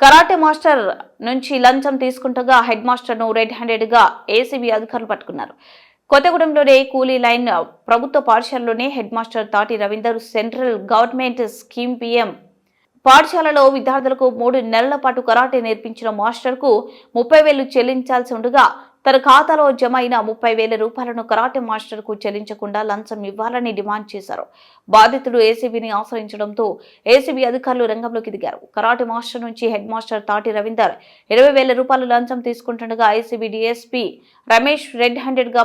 Karate master నుంచి లంచం తీసుకుంటగా హెడ్ మాస్టర్ను రెడ్ హ్యాండెడ్గా ఏసీబీ అధికారులు పట్టుకున్నారు. కొత్తగూడెంలోని కూలీ లైన్ ప్రభుత్వ పాఠశాలలోనే head master Thati Ravinder central government scheme PM పాఠశాలలో విద్యార్థులకు మూడు నెలల పాటు కరాటే నేర్పించిన మాస్టర్కు ముప్పై వేలు చెల్లించాల్సి ఉండగా తన ఖాతాలో జమ అయిన ముప్పై వేల రూపాయలను కరాటే మాస్టర్కు చెల్లించకుండా లంచం ఇవ్వాలని డిమాండ్ చేశారు. బాధితుడు ఏసీబీని ఆశ్రయించడంతో ఏసీబీ అధికారులు రంగంలోకి దిగారు. కరాటే మాస్టర్ నుంచి హెడ్ మాస్టర్ తాటి రవీందర్ ఇరవై వేల రూపాయలు లంచం తీసుకుంటుండగా ఏసీబీ డిఎస్పీ రమేష్ రెడ్ హ్యాండెడ్గా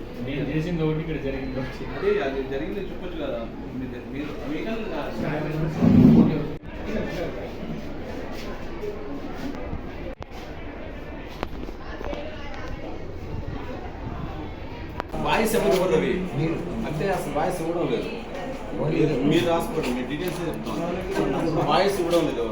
నేను చేసింది ఒకటి ఇక్కడ జరిగింది ఒకటి అదే అది జరిగింది చెప్పొచ్చు కదా. మీరు- మీరు వాయిస్ ఎవరు ఇవ్వరు అంటే అసలు వాయిస్ ఇవ్వడం లేదు. మీరు మీరు రాసుకోండి మీ డీటెయిల్స్ చెప్తాను. వాయిస్ ఇవ్వడం లేదు.